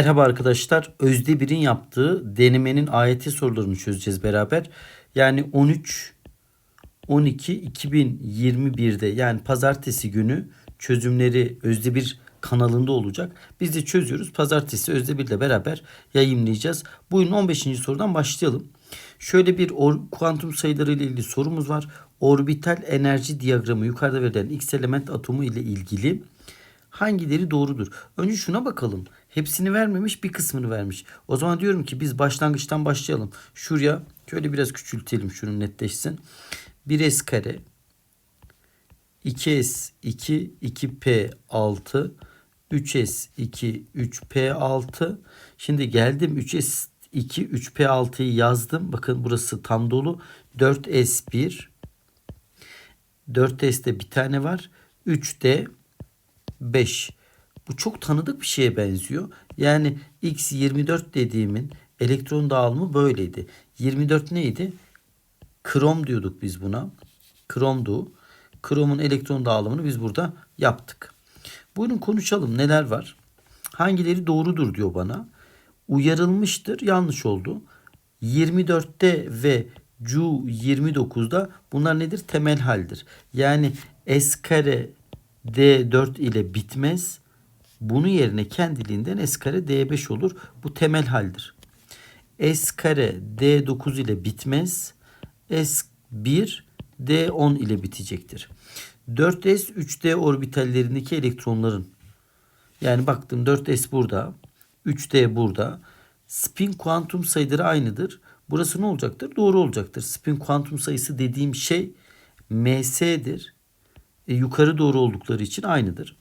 Merhaba arkadaşlar. Özde Bir'in yaptığı denemenin AYT sorularını çözeceğiz beraber. Yani 13 12 2021'de yani pazartesi günü çözümleri Özde Bir kanalında olacak. Biz de çözüyoruz. Pazartesi Özde Bir ile beraber yayınlayacağız. Bugün 15. sorudan başlayalım. Şöyle bir or- kuantum sayıları ile ilgili sorumuz var. Orbital enerji diyagramı yukarıda verilen X element atomu ile ilgili hangileri doğrudur? Önce şuna bakalım. Hepsini vermemiş bir kısmını vermiş. O zaman diyorum ki biz başlangıçtan başlayalım. Şuraya şöyle biraz küçültelim şunu netleşsin. 1s kare 2s 2 2p 6 3s 2 3p6 Şimdi geldim 3s 2 3p6'yı yazdım. Bakın burası tam dolu. 4s1 4s'te bir tane var. 3'de 5. Bu çok tanıdık bir şeye benziyor. Yani X24 dediğimin elektron dağılımı böyleydi. 24 neydi? Krom diyorduk biz buna. Kromdu. Kromun elektron dağılımını biz burada yaptık. Buyurun konuşalım neler var? Hangileri doğrudur diyor bana. Uyarılmıştır yanlış oldu. 24'te ve Cu 29'da bunlar nedir? Temel haldir. Yani S kare D4 ile bitmez. Bunun yerine kendiliğinden S kare D5 olur. Bu temel haldir. S kare D9 ile bitmez. S1 D10 ile bitecektir. 4S 3D orbitallerindeki elektronların yani baktım 4S burada 3D burada spin kuantum sayıları aynıdır. Burası ne olacaktır? Doğru olacaktır. Spin kuantum sayısı dediğim şey MS'dir. E, yukarı doğru oldukları için aynıdır.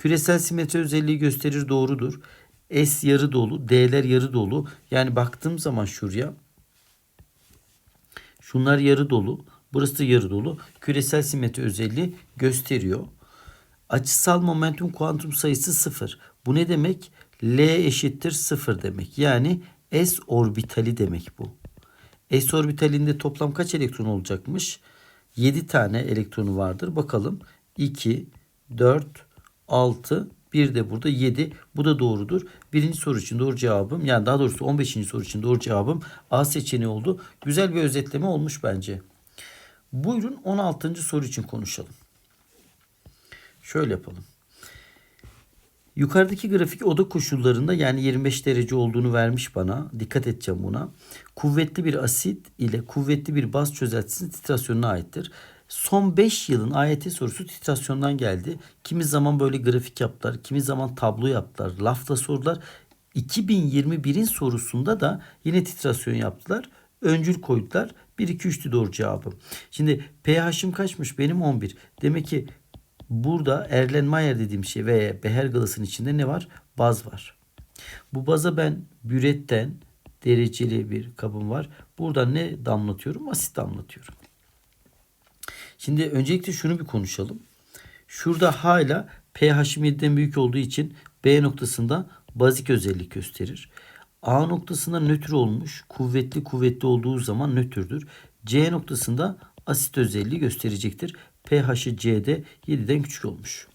Küresel simetri özelliği gösterir doğrudur. S yarı dolu, D'ler yarı dolu. Yani baktığım zaman şuraya şunlar yarı dolu. Burası da yarı dolu. Küresel simetri özelliği gösteriyor. Açısal momentum kuantum sayısı sıfır. Bu ne demek? L eşittir sıfır demek. Yani S orbitali demek bu. S orbitalinde toplam kaç elektron olacakmış? 7 tane elektronu vardır. Bakalım 2, 4, 6, bir de burada 7. Bu da doğrudur. Birinci soru için doğru cevabım yani daha doğrusu 15. soru için doğru cevabım A seçeneği oldu. Güzel bir özetleme olmuş bence. Buyurun 16. soru için konuşalım. Şöyle yapalım. Yukarıdaki grafik oda koşullarında yani 25 derece olduğunu vermiş bana. Dikkat edeceğim buna. Kuvvetli bir asit ile kuvvetli bir baz çözeltisinin titrasyonuna aittir. Son 5 yılın AYT sorusu titrasyondan geldi. Kimi zaman böyle grafik yaptılar, kimi zaman tablo yaptılar, lafla sordular. 2021'in sorusunda da yine titrasyon yaptılar. Öncül koydular. 1 2 3'tü doğru cevabım. Şimdi pH'im kaçmış? Benim 11. Demek ki burada Erlenmeyer dediğim şey ve Behergalas'ın içinde ne var? Baz var. Bu baza ben büretten dereceli bir kabım var. Buradan ne damlatıyorum? Asit damlatıyorum. Şimdi öncelikle şunu bir konuşalım. Şurada hala pH'im 7'den büyük olduğu için B noktasında bazik özellik gösterir. A noktasında nötr olmuş, kuvvetli kuvvetli olduğu zaman nötrdür. C noktasında asit özelliği gösterecektir. pH'i C'de 7'den küçük olmuş.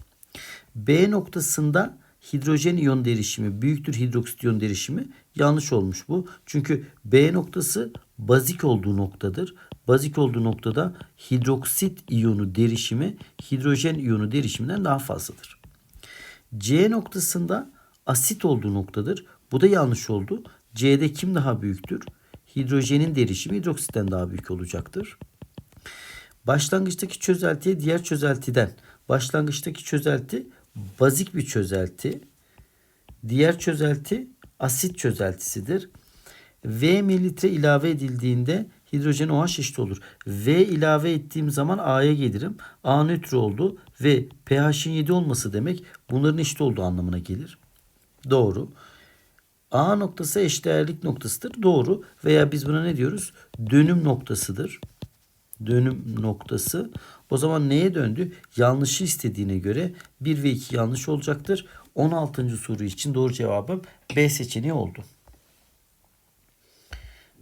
B noktasında hidrojen iyon derişimi büyüktür hidroksit iyon derişimi yanlış olmuş bu. Çünkü B noktası bazik olduğu noktadır. Bazik olduğu noktada hidroksit iyonu derişimi hidrojen iyonu derişiminden daha fazladır. C noktasında asit olduğu noktadır. Bu da yanlış oldu. C'de kim daha büyüktür? Hidrojenin derişimi hidroksitten daha büyük olacaktır. Başlangıçtaki çözeltiye diğer çözeltiden başlangıçtaki çözelti bazik bir çözelti. Diğer çözelti asit çözeltisidir. V mililitre ilave edildiğinde hidrojen OH eşit olur. V ilave ettiğim zaman A'ya gelirim. A nötr oldu ve pH'in 7 olması demek bunların eşit olduğu anlamına gelir. Doğru. A noktası eşdeğerlik noktasıdır. Doğru. Veya biz buna ne diyoruz? Dönüm noktasıdır. Dönüm noktası. O zaman neye döndü? Yanlışı istediğine göre 1 ve 2 yanlış olacaktır. 16. soru için doğru cevabım B seçeneği oldu.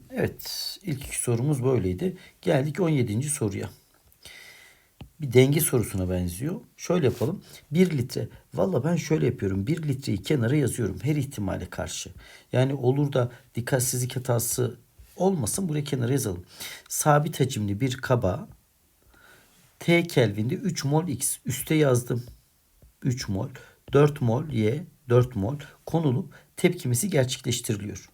Evet ilk iki sorumuz böyleydi. Geldik 17. soruya. bir denge sorusuna benziyor. Şöyle yapalım. 1 litre. Valla ben şöyle yapıyorum. 1 litreyi kenara yazıyorum her ihtimale karşı. Yani olur da dikkatsizlik hatası olmasın buraya kenara yazalım. Sabit hacimli bir kaba T Kelvin'de 3 mol X. Üste yazdım. 3 mol. 4 mol Y. 4 mol konulup tepkimesi gerçekleştiriliyor.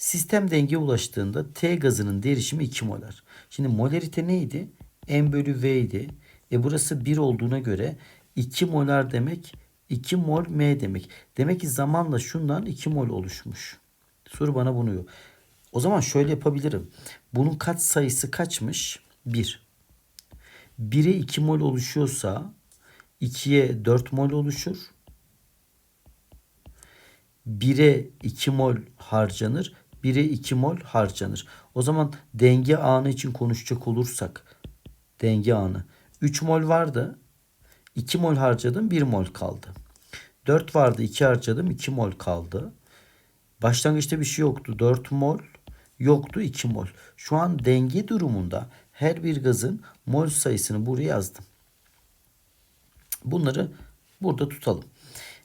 Sistem dengeye ulaştığında T gazının derişimi 2 molar. Şimdi molarite neydi? M bölü V idi. E burası 1 olduğuna göre 2 molar demek 2 mol M demek. Demek ki zamanla şundan 2 mol oluşmuş. Soru bana bunu. O zaman şöyle yapabilirim. Bunun kat sayısı kaçmış? 1. 1'e 2 mol oluşuyorsa 2'ye 4 mol oluşur. 1'e 2 mol harcanır. 1'e 2 mol harcanır. O zaman denge anı için konuşacak olursak denge anı 3 mol vardı. 2 mol harcadım 1 mol kaldı. 4 vardı 2 harcadım 2 mol kaldı. Başlangıçta bir şey yoktu 4 mol yoktu 2 mol. Şu an denge durumunda her bir gazın mol sayısını buraya yazdım. Bunları burada tutalım.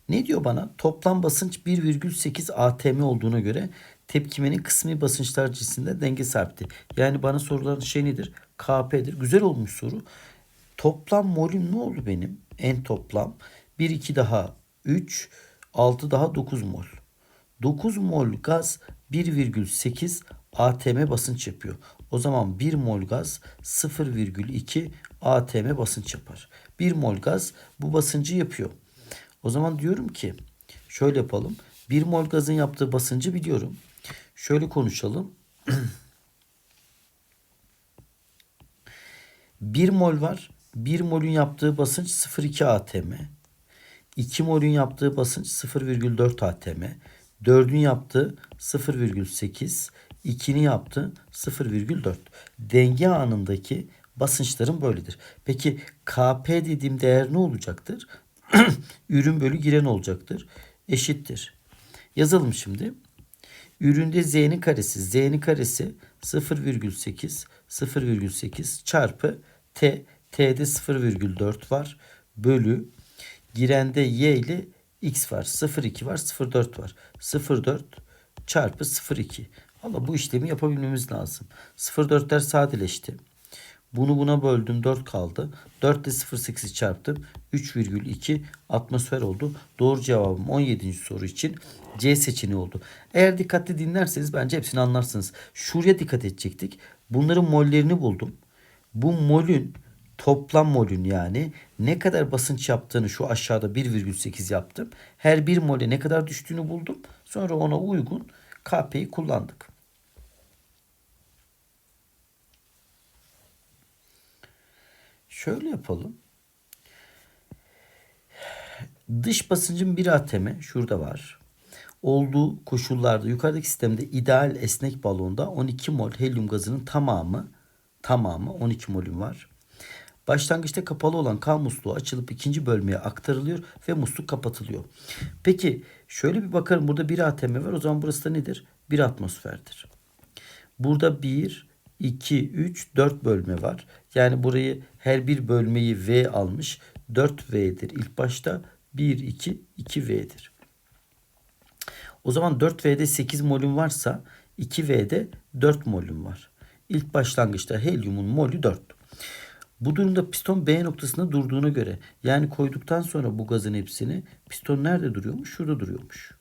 Ne diyor bana? Toplam basınç 1,8 atm olduğuna göre tepkimenin kısmi basınçlar cinsinde denge sabiti. Yani bana sorulan şey nedir? KP'dir. Güzel olmuş soru. Toplam molüm ne oldu benim? En toplam 1 2 daha 3 6 daha 9 mol. 9 mol gaz 1,8 atm basınç yapıyor. O zaman 1 mol gaz 0,2 atm basınç yapar. 1 mol gaz bu basıncı yapıyor. O zaman diyorum ki şöyle yapalım. 1 mol gazın yaptığı basıncı biliyorum. Şöyle konuşalım. 1 mol var. 1 molün yaptığı basınç 0,2 atm. 2 molün yaptığı basınç 0,4 atm. 4'ün yaptığı 0,8. 2'nin yaptığı 0,4. Denge anındaki basınçların böyledir. Peki Kp dediğim değer ne olacaktır? Ürün bölü giren olacaktır. Eşittir. Yazalım şimdi. Üründe z'nin karesi. z'nin karesi 0,8 0,8 çarpı t. t'de 0,4 var. Bölü girende y ile x var. 0,2 var. 0,4 var. 0,4 çarpı 0,2. Valla bu işlemi yapabilmemiz lazım. 0,4'ler sadeleşti. Bunu buna böldüm 4 kaldı. 4 ile 0,8'i çarptım. 3,2 atmosfer oldu. Doğru cevabım 17. soru için C seçeneği oldu. Eğer dikkatli dinlerseniz bence hepsini anlarsınız. Şuraya dikkat edecektik. Bunların mollerini buldum. Bu molün toplam molün yani ne kadar basınç yaptığını şu aşağıda 1,8 yaptım. Her bir mole ne kadar düştüğünü buldum. Sonra ona uygun KP'yi kullandık. Şöyle yapalım. Dış basıncın bir atm şurada var. Olduğu koşullarda yukarıdaki sistemde ideal esnek balonda 12 mol helyum gazının tamamı tamamı 12 molün var. Başlangıçta kapalı olan K musluğu açılıp ikinci bölmeye aktarılıyor ve musluk kapatılıyor. Peki şöyle bir bakalım burada bir atm var o zaman burası da nedir? Bir atmosferdir. Burada 1, 2, 3, 4 bölme var. Yani burayı her bir bölmeyi V almış. 4V'dir. İlk başta 1, 2, 2V'dir. O zaman 4V'de 8 molüm varsa 2V'de 4 molüm var. İlk başlangıçta helyumun molü 4. Bu durumda piston B noktasında durduğuna göre yani koyduktan sonra bu gazın hepsini piston nerede duruyormuş? Şurada duruyormuş.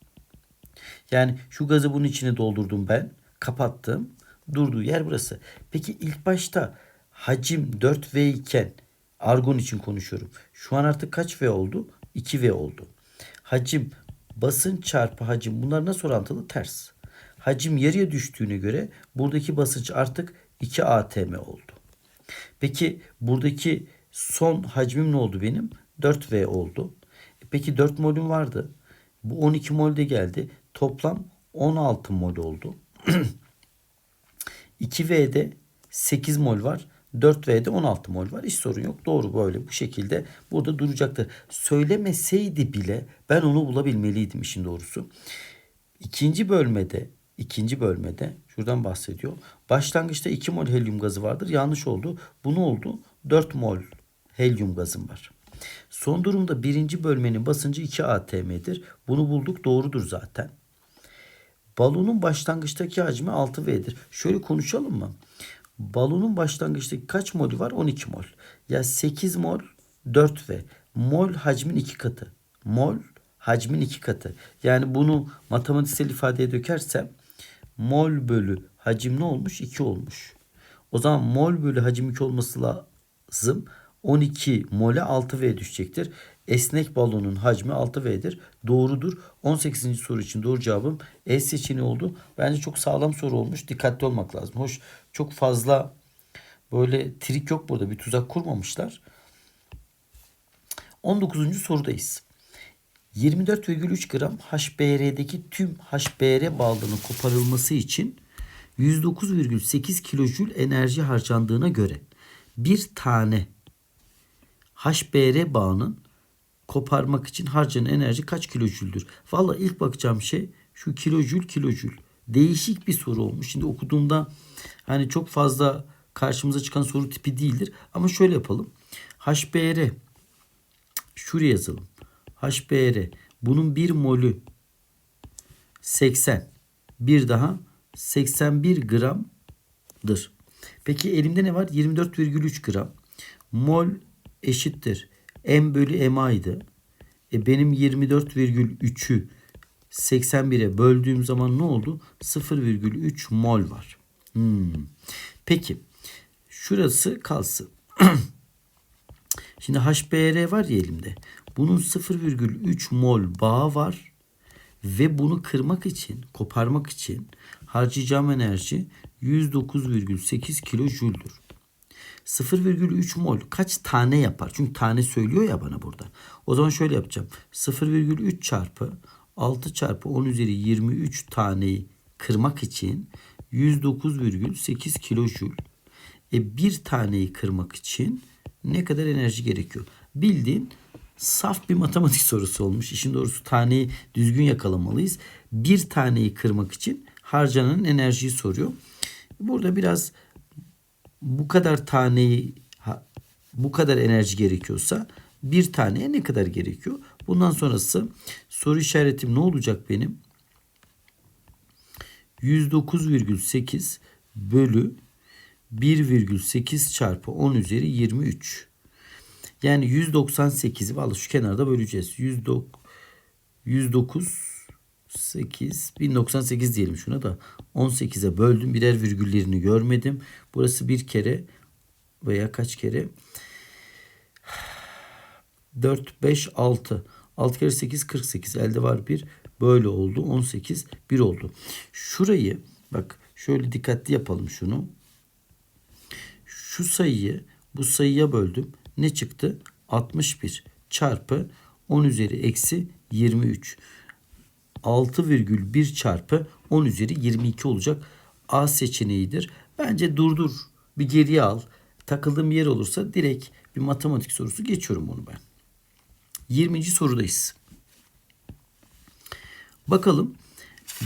Yani şu gazı bunun içine doldurdum ben. Kapattım. Durduğu yer burası. Peki ilk başta hacim 4V iken argon için konuşuyorum. Şu an artık kaç V oldu? 2V oldu. Hacim basınç çarpı hacim bunlar nasıl orantılı? Ters. Hacim yarıya düştüğüne göre buradaki basınç artık 2 atm oldu. Peki buradaki son hacmim ne oldu benim? 4V oldu. E peki 4 molüm vardı. Bu 12 mol de geldi. Toplam 16 mol oldu. 2V'de 8 mol var. 4V'de 16 mol var. Hiç sorun yok. Doğru böyle bu şekilde burada duracaktı. Söylemeseydi bile ben onu bulabilmeliydim işin doğrusu. İkinci bölmede ikinci bölmede şuradan bahsediyor. Başlangıçta 2 mol helyum gazı vardır. Yanlış oldu. Bu ne oldu? 4 mol helyum gazım var. Son durumda birinci bölmenin basıncı 2 atm'dir. Bunu bulduk doğrudur zaten. Balonun başlangıçtaki hacmi 6V'dir. Şöyle konuşalım mı? Balonun başlangıçtaki kaç molü var? 12 mol. Ya 8 mol 4V. Mol hacmin iki katı. Mol hacmin iki katı. Yani bunu matematiksel ifadeye dökersem mol bölü hacim ne olmuş? 2 olmuş. O zaman mol bölü hacim 2 olması lazım. 12 mole 6V düşecektir. Esnek balonun hacmi 6V'dir. Doğrudur. 18. soru için doğru cevabım E seçeneği oldu. Bence çok sağlam soru olmuş. Dikkatli olmak lazım. Hoş çok fazla böyle trik yok burada. Bir tuzak kurmamışlar. 19. sorudayız. 24,3 gram HBR'deki tüm HBr bağlarının koparılması için 109,8 kilojül enerji harcandığına göre bir tane HBr bağının koparmak için harcanan enerji kaç kilojüldür? Valla ilk bakacağım şey şu kilojül kilojül. Değişik bir soru olmuş. Şimdi okuduğumda hani çok fazla karşımıza çıkan soru tipi değildir. Ama şöyle yapalım. HBr şuraya yazalım. HBr bunun bir molü 80. Bir daha 81 gramdır. Peki elimde ne var? 24,3 gram. Mol eşittir. M bölü MA'ydı. E benim 24,3'ü 81'e böldüğüm zaman ne oldu? 0,3 mol var. Hmm. Peki. Şurası kalsın. Şimdi HBr var ya elimde. Bunun 0,3 mol bağı var. Ve bunu kırmak için, koparmak için harcayacağım enerji 109,8 kilojüldür. 0,3 mol kaç tane yapar? Çünkü tane söylüyor ya bana burada. O zaman şöyle yapacağım. 0,3 çarpı 6 çarpı 10 üzeri 23 taneyi kırmak için 109,8 kilojül. E bir taneyi kırmak için ne kadar enerji gerekiyor? Bildiğin saf bir matematik sorusu olmuş. İşin doğrusu taneyi düzgün yakalamalıyız. Bir taneyi kırmak için harcanan enerjiyi soruyor. Burada biraz bu kadar taneyi bu kadar enerji gerekiyorsa bir taneye ne kadar gerekiyor? Bundan sonrası soru işaretim ne olacak benim? 109,8 bölü 1,8 çarpı 10 üzeri 23. Yani 198'i vallahi şu kenarda böleceğiz. 109 109 8 1098 diyelim şuna da 18'e böldüm. Birer virgüllerini görmedim. Burası bir kere veya kaç kere 4 5 6 6 kere 8 48 elde var bir böyle oldu 18 1 oldu. Şurayı bak şöyle dikkatli yapalım şunu. Şu sayıyı bu sayıya böldüm. Ne çıktı? 61 çarpı 10 üzeri eksi 23. 6,1 çarpı 10 üzeri 22 olacak. A seçeneğidir. Bence durdur. Bir geriye al. Takıldığım yer olursa direkt bir matematik sorusu geçiyorum bunu ben. 20. sorudayız. Bakalım.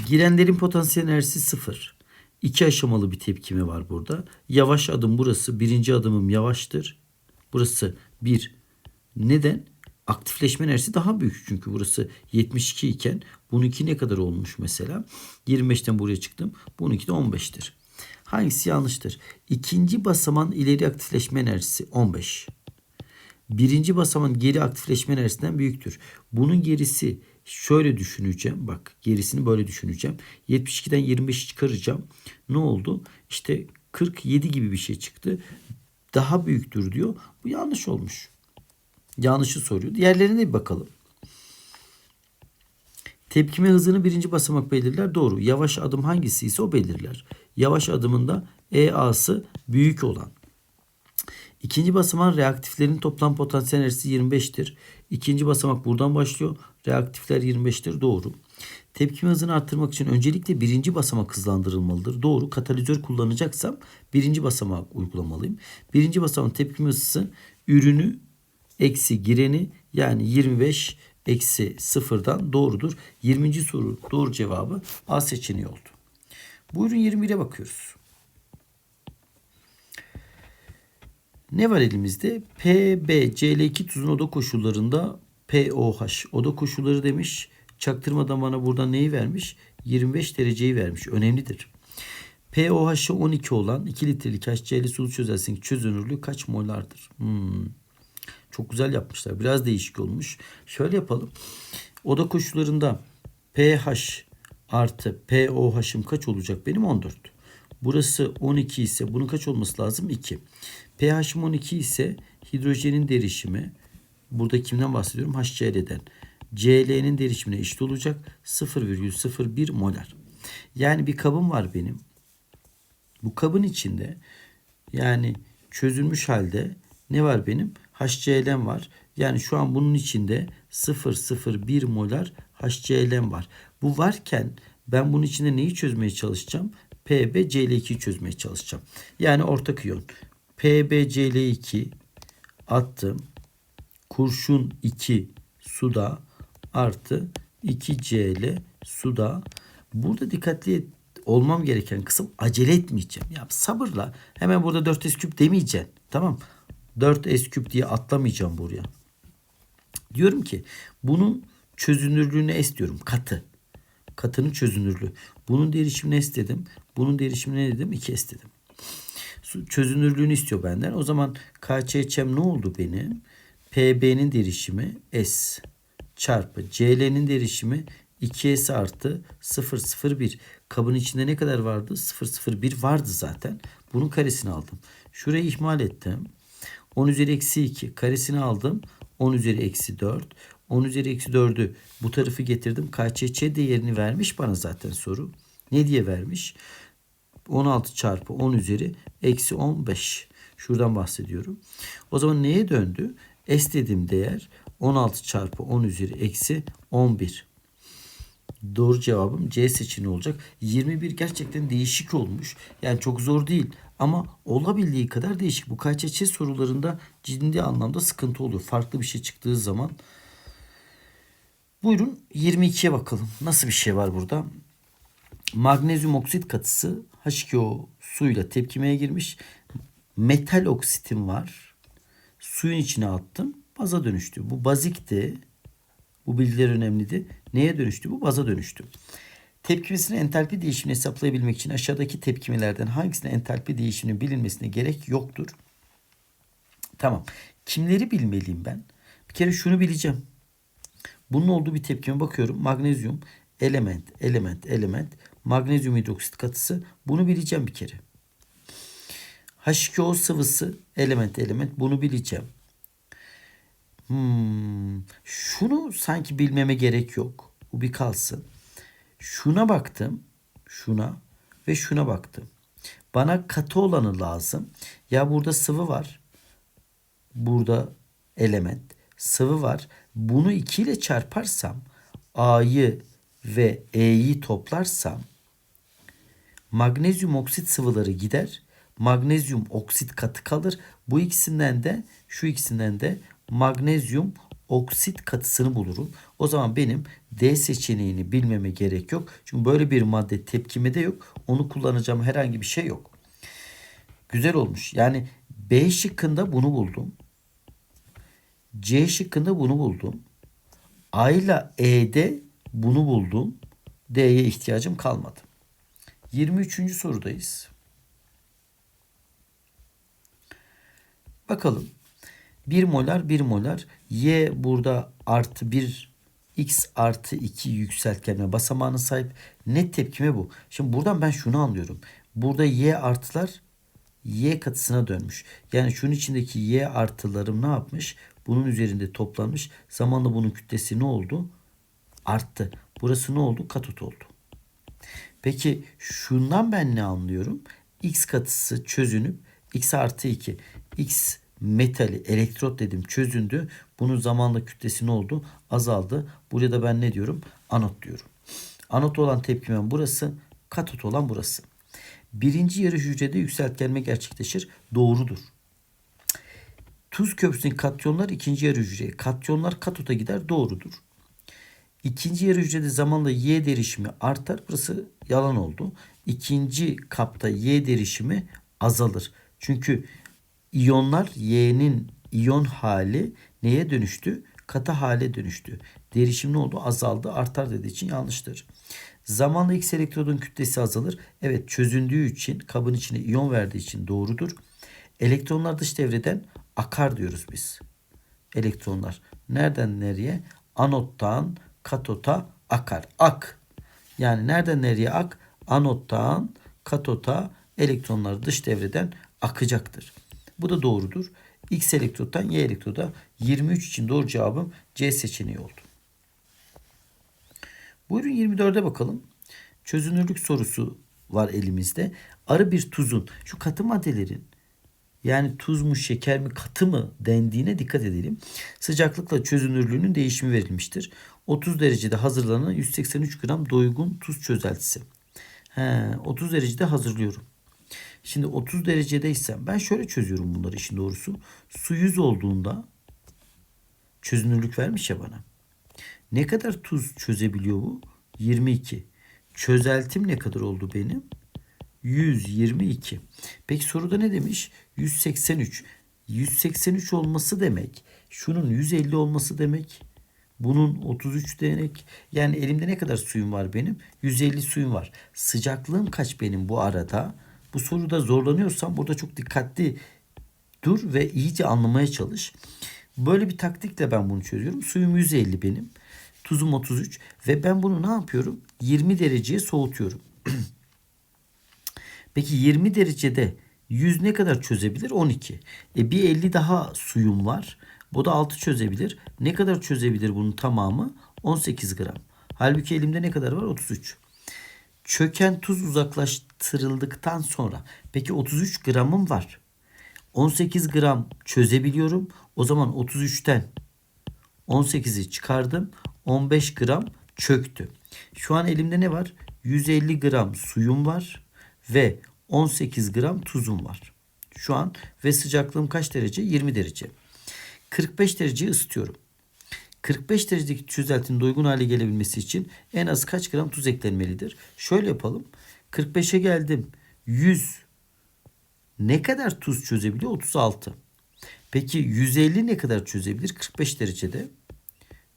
Girenlerin potansiyel enerjisi 0. İki aşamalı bir tepkime var burada. Yavaş adım burası. Birinci adımım yavaştır. Burası 1. Neden? Aktifleşme enerjisi daha büyük. Çünkü burası 72 iken bununki ne kadar olmuş mesela? 25'ten buraya çıktım. Bununki de 15'tir. Hangisi yanlıştır? İkinci basaman ileri aktifleşme enerjisi 15. Birinci basaman geri aktifleşme enerjisinden büyüktür. Bunun gerisi şöyle düşüneceğim. Bak gerisini böyle düşüneceğim. 72'den 25'i çıkaracağım. Ne oldu? İşte 47 gibi bir şey çıktı. Daha büyüktür diyor. Bu yanlış olmuş. Yanlışı soruyor. Diğerlerine bir bakalım. Tepkime hızını birinci basamak belirler. Doğru. Yavaş adım hangisi ise o belirler. Yavaş adımında EA'sı büyük olan. İkinci basamak reaktiflerin toplam potansiyel enerjisi 25'tir. İkinci basamak buradan başlıyor. Reaktifler 25'tir. Doğru. Tepkime hızını arttırmak için öncelikle birinci basamak hızlandırılmalıdır. Doğru. Katalizör kullanacaksam birinci basamak uygulamalıyım. Birinci basamak tepkime hızı ürünü eksi gireni yani 25 eksi sıfırdan doğrudur. 20. soru doğru cevabı A seçeneği oldu. Buyurun 21'e bakıyoruz. Ne var elimizde? PbCl2 tuzun oda koşullarında POH oda koşulları demiş. Çaktırmadan bana burada neyi vermiş? 25 dereceyi vermiş. Önemlidir. POH'ı 12 olan 2 litrelik HCl sulu çözelsin çözünürlüğü kaç molardır? Hmm. Çok güzel yapmışlar. Biraz değişik olmuş. Şöyle yapalım. Oda koşullarında pH artı POH'ım kaç olacak benim? 14. Burası 12 ise bunun kaç olması lazım? 2. pH'im 12 ise hidrojenin derişimi burada kimden bahsediyorum? HCl'den. Cl'nin derişimine eşit olacak. 0,01 molar. Yani bir kabım var benim. Bu kabın içinde yani çözülmüş halde ne var benim? HCl'm var. Yani şu an bunun içinde 0,01 molar HCl'm var. Bu varken ben bunun içinde neyi çözmeye çalışacağım? PbCl2'yi çözmeye çalışacağım. Yani ortak iyon. PbCl2 attım. Kurşun 2 suda artı 2Cl suda. Burada dikkatli olmam gereken kısım acele etmeyeceğim. Ya sabırla hemen burada 4S küp demeyeceğim. Tamam 4S küp diye atlamayacağım buraya. Diyorum ki bunun çözünürlüğünü S diyorum. Katı. Katının çözünürlüğü. Bunun derişimini S dedim. Bunun derişimini ne dedim? 2S dedim. Çözünürlüğünü istiyor benden. O zaman KÇÇ'm ne oldu benim? PB'nin derişimi S çarpı CL'nin derişimi 2S artı 001. Kabın içinde ne kadar vardı? 001 vardı zaten. Bunun karesini aldım. Şurayı ihmal ettim. 10 üzeri eksi 2 karesini aldım. 10 üzeri eksi 4. 10 üzeri eksi 4'ü bu tarafı getirdim. KÇÇ değerini vermiş bana zaten soru. Ne diye vermiş? 16 çarpı 10 üzeri eksi 15. Şuradan bahsediyorum. O zaman neye döndü? S dediğim değer 16 çarpı 10 üzeri eksi 11. Doğru cevabım C seçeneği olacak. 21 gerçekten değişik olmuş. Yani çok zor değil ama olabildiği kadar değişik. Bu KÇÇ sorularında ciddi anlamda sıkıntı oluyor. Farklı bir şey çıktığı zaman. Buyurun 22'ye bakalım. Nasıl bir şey var burada? Magnezyum oksit katısı H2O suyla tepkimeye girmiş. Metal oksitim var. Suyun içine attım. Baza dönüştü. Bu bazikti. Bu bilgiler önemliydi. Neye dönüştü? Bu baza dönüştü. Tepkimesinin entalpi değişimini hesaplayabilmek için aşağıdaki tepkimelerden hangisinin entalpi değişiminin bilinmesine gerek yoktur? Tamam. Kimleri bilmeliyim ben? Bir kere şunu bileceğim. Bunun olduğu bir tepkime bakıyorum. Magnezyum, element, element, element, magnezyum hidroksit katısı. Bunu bileceğim bir kere. H2O sıvısı, element, element. Bunu bileceğim. Hmm, şunu sanki bilmeme gerek yok. Bu bir kalsın. Şuna baktım. Şuna ve şuna baktım. Bana katı olanı lazım. Ya burada sıvı var. Burada element. Sıvı var. Bunu 2 ile çarparsam A'yı ve E'yi toplarsam magnezyum oksit sıvıları gider. Magnezyum oksit katı kalır. Bu ikisinden de şu ikisinden de magnezyum oksit katısını bulurum. O zaman benim D seçeneğini bilmeme gerek yok. Çünkü böyle bir madde tepkimede yok. Onu kullanacağım herhangi bir şey yok. Güzel olmuş. Yani B şıkkında bunu buldum. C şıkkında bunu buldum. A ile E'de bunu buldum. D'ye ihtiyacım kalmadı. 23. sorudayız. Bakalım. 1 molar 1 molar. Y burada artı 1 x artı 2 yükseltgenme basamağına sahip. Net tepkime bu. Şimdi buradan ben şunu anlıyorum. Burada y artılar y katısına dönmüş. Yani şunun içindeki y artılarım ne yapmış? Bunun üzerinde toplanmış. Zamanla bunun kütlesi ne oldu? Arttı. Burası ne oldu? Katot oldu. Peki şundan ben ne anlıyorum? X katısı çözünüp x artı 2. X metali elektrot dedim çözündü. Bunun zamanla kütlesi ne oldu? Azaldı. Buraya da ben ne diyorum? Anot diyorum. Anot olan tepkimen burası. Katot olan burası. Birinci yarı hücrede yükseltgenme gerçekleşir. Doğrudur. Tuz köprüsündeki katyonlar ikinci yarı hücreye. Katyonlar katota gider. Doğrudur. İkinci yarı hücrede zamanla Y derişimi artar. Burası yalan oldu. İkinci kapta Y derişimi azalır. Çünkü İyonlar Y'nin iyon hali neye dönüştü? Katı hale dönüştü. Derişim ne oldu? Azaldı. Artar dediği için yanlıştır. Zamanla X elektrodun kütlesi azalır. Evet çözündüğü için kabın içine iyon verdiği için doğrudur. Elektronlar dış devreden akar diyoruz biz. Elektronlar nereden nereye? Anottan katota akar. Ak. Yani nereden nereye ak? Anottan katota elektronlar dış devreden akacaktır. Bu da doğrudur. X elektroddan Y elektroda 23 için doğru cevabım C seçeneği oldu. Buyurun 24'e bakalım. Çözünürlük sorusu var elimizde. Arı bir tuzun şu katı maddelerin yani tuz mu şeker mi katı mı dendiğine dikkat edelim. Sıcaklıkla çözünürlüğünün değişimi verilmiştir. 30 derecede hazırlanan 183 gram doygun tuz çözeltisi. He, 30 derecede hazırlıyorum. Şimdi 30 derecedeysem ben şöyle çözüyorum bunları işin doğrusu. Su 100 olduğunda çözünürlük vermiş ya bana. Ne kadar tuz çözebiliyor bu? 22. Çözeltim ne kadar oldu benim? 122. Peki soruda ne demiş? 183. 183 olması demek. Şunun 150 olması demek. Bunun 33 demek. Yani elimde ne kadar suyum var benim? 150 suyum var. Sıcaklığım kaç benim bu arada? Bu soruda zorlanıyorsam burada çok dikkatli dur ve iyice anlamaya çalış. Böyle bir taktikle ben bunu çözüyorum. Suyum 150 benim. Tuzum 33 ve ben bunu ne yapıyorum? 20 dereceye soğutuyorum. Peki 20 derecede 100 ne kadar çözebilir? 12. E bir 50 daha suyum var. Bu da 6 çözebilir. Ne kadar çözebilir bunun tamamı? 18 gram. Halbuki elimde ne kadar var? 33. Çöken tuz uzaklaştırıldıktan sonra peki 33 gramım var. 18 gram çözebiliyorum. O zaman 33'ten 18'i çıkardım. 15 gram çöktü. Şu an elimde ne var? 150 gram suyum var ve 18 gram tuzum var. Şu an ve sıcaklığım kaç derece? 20 derece. 45 dereceyi ısıtıyorum. 45 derecedeki çözeltinin doygun hale gelebilmesi için en az kaç gram tuz eklenmelidir? Şöyle yapalım. 45'e geldim. 100 ne kadar tuz çözebiliyor? 36. Peki 150 ne kadar çözebilir? 45 derecede.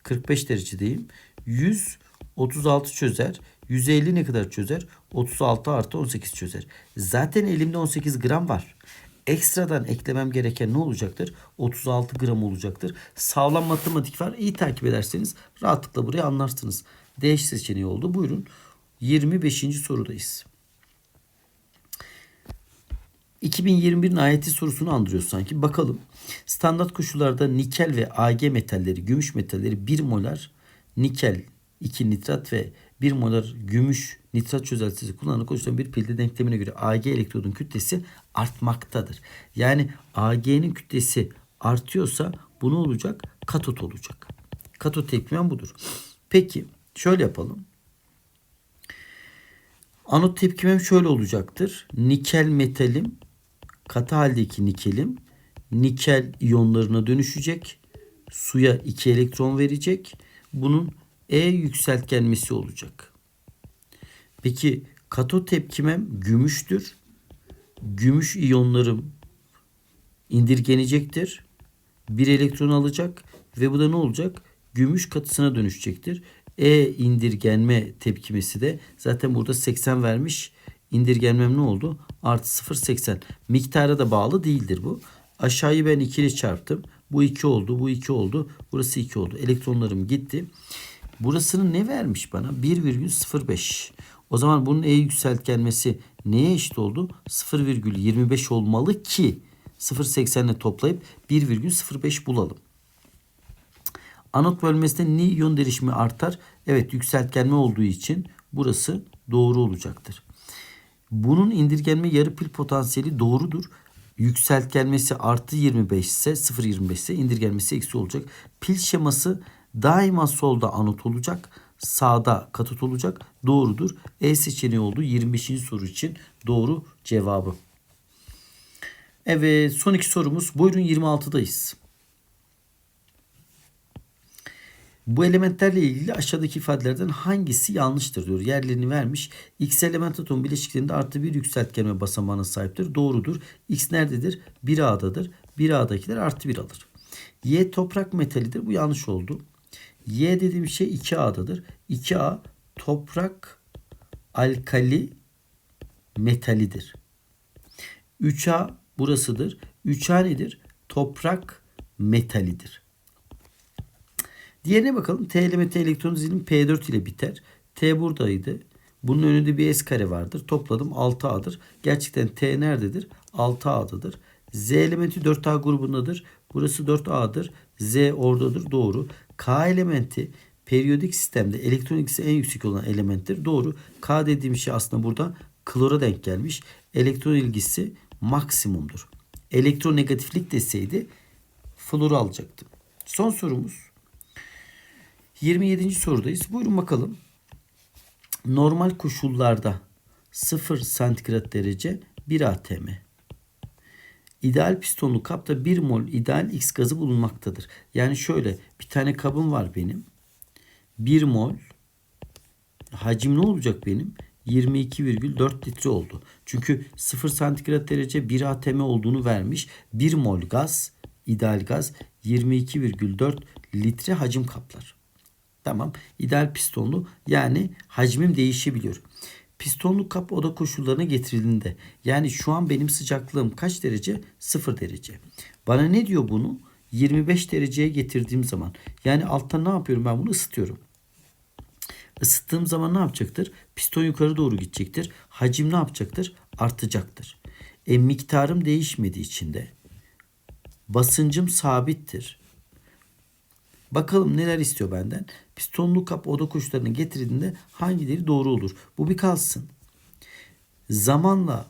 45 derecedeyim. 100 36 çözer. 150 ne kadar çözer? 36 artı 18 çözer. Zaten elimde 18 gram var. Ekstradan eklemem gereken ne olacaktır? 36 gram olacaktır. Sağlam matematik var. İyi takip ederseniz rahatlıkla burayı anlarsınız. D seçeneği oldu. Buyurun. 25. sorudayız. 2021'in ayeti sorusunu andırıyor sanki. Bakalım. Standart koşullarda nikel ve Ag metalleri, gümüş metalleri 1 molar nikel, 2 nitrat ve 1 molar gümüş nitrat çözeltisi kullanılarak oluşturan bir pilde denklemine göre Ag elektrodun kütlesi artmaktadır. Yani Ag'nin kütlesi artıyorsa bu ne olacak? Katot olacak. Katot tepkimem budur. Peki şöyle yapalım. Anot tepkimem şöyle olacaktır. Nikel metalim katı haldeki nikelim nikel iyonlarına dönüşecek. Suya 2 elektron verecek. Bunun E yükseltgenmesi olacak. Peki katot tepkimem gümüştür. Gümüş iyonlarım indirgenecektir. Bir elektron alacak ve bu da ne olacak? Gümüş katısına dönüşecektir. E indirgenme tepkimesi de zaten burada 80 vermiş. İndirgenmem ne oldu? Artı 0,80. Miktara da bağlı değildir bu. Aşağıyı ben 2 ile çarptım. Bu 2 oldu, bu 2 oldu. Burası 2 oldu. Elektronlarım gitti. Burasını ne vermiş bana? 1,05. O zaman bunun E yükseltgenmesi neye eşit oldu? 0,25 olmalı ki 0,80 ile toplayıp 1,05 bulalım. Anot bölmesinde ni iyon derişimi artar. Evet yükseltgenme olduğu için burası doğru olacaktır. Bunun indirgenme yarı pil potansiyeli doğrudur. Yükseltgenmesi artı 25 ise 0.25 ise indirgenmesi eksi olacak. Pil şeması daima solda anot olacak. Sağda katot olacak. Doğrudur. E seçeneği oldu. 25. soru için doğru cevabı. Evet son iki sorumuz. Buyurun 26'dayız. Bu elementlerle ilgili aşağıdaki ifadelerden hangisi yanlıştır diyor. Yerlerini vermiş. X element atom bileşiklerinde artı bir yükseltgenme basamağına sahiptir. Doğrudur. X nerededir? 1A'dadır. 1A'dakiler artı 1 alır. Y toprak metalidir. Bu yanlış oldu. Y dediğim şey 2A'dadır. 2A toprak alkali metalidir. 3A burasıdır. 3A nedir? Toprak metalidir. Diğerine bakalım. T elementi elektron dizilimi P4 ile biter. T buradaydı. Bunun önünde bir S kare vardır. Topladım 6A'dır. Gerçekten T nerededir? 6A'dadır. Z elementi 4A grubundadır. Burası 4A'dır. Z oradadır. Doğru. K elementi periyodik sistemde elektron ilgisi en yüksek olan elementtir. Doğru. K dediğim şey aslında burada klora denk gelmiş. Elektron ilgisi maksimumdur. Elektronegatiflik deseydi floru alacaktım. Son sorumuz. 27. sorudayız. Buyurun bakalım. Normal koşullarda 0 santigrat derece 1 atm. İdeal pistonlu kapta 1 mol ideal X gazı bulunmaktadır. Yani şöyle bir tane kabım var benim. 1 mol hacim ne olacak benim? 22,4 litre oldu. Çünkü 0 santigrat derece 1 atm olduğunu vermiş. 1 mol gaz, ideal gaz 22,4 litre hacim kaplar. Tamam. İdeal pistonlu yani hacmim değişebiliyor. Pistonlu kap oda koşullarına getirildiğinde yani şu an benim sıcaklığım kaç derece? 0 derece. Bana ne diyor bunu? 25 dereceye getirdiğim zaman. Yani altta ne yapıyorum ben bunu ısıtıyorum. Isıttığım zaman ne yapacaktır? Piston yukarı doğru gidecektir. Hacim ne yapacaktır? Artacaktır. E miktarım değişmediği için de basıncım sabittir. Bakalım neler istiyor benden. Pistonlu kap oda koşullarına getirildiğinde hangileri doğru olur? Bu bir kalsın. Zamanla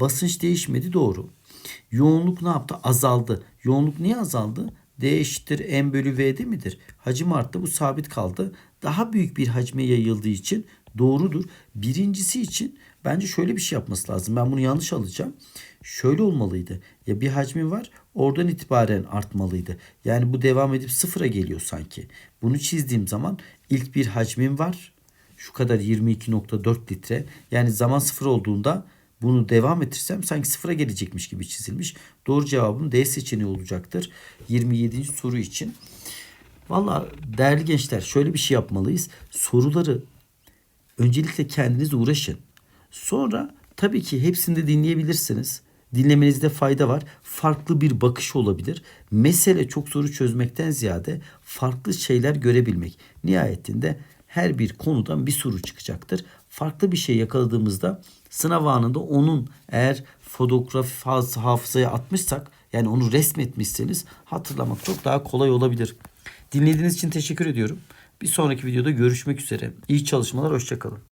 basınç değişmedi doğru. Yoğunluk ne yaptı? Azaldı. Yoğunluk niye azaldı? D eşittir M bölü V'de midir? Hacim arttı bu sabit kaldı. Daha büyük bir hacme yayıldığı için doğrudur. Birincisi için bence şöyle bir şey yapması lazım. Ben bunu yanlış alacağım. Şöyle olmalıydı. Ya bir hacmi var oradan itibaren artmalıydı. Yani bu devam edip sıfıra geliyor sanki. Bunu çizdiğim zaman ilk bir hacmim var. Şu kadar 22.4 litre. Yani zaman sıfır olduğunda bunu devam ettirsem sanki sıfıra gelecekmiş gibi çizilmiş. Doğru cevabım D seçeneği olacaktır. 27. soru için. Valla değerli gençler şöyle bir şey yapmalıyız. Soruları öncelikle kendiniz uğraşın. Sonra tabii ki hepsini de dinleyebilirsiniz. Dinlemenizde fayda var. Farklı bir bakış olabilir. Mesele çok soru çözmekten ziyade farklı şeyler görebilmek. Nihayetinde her bir konudan bir soru çıkacaktır. Farklı bir şey yakaladığımızda sınav anında onun eğer fotoğraf hafızaya atmışsak yani onu resmetmişseniz hatırlamak çok daha kolay olabilir. Dinlediğiniz için teşekkür ediyorum. Bir sonraki videoda görüşmek üzere. İyi çalışmalar, hoşçakalın.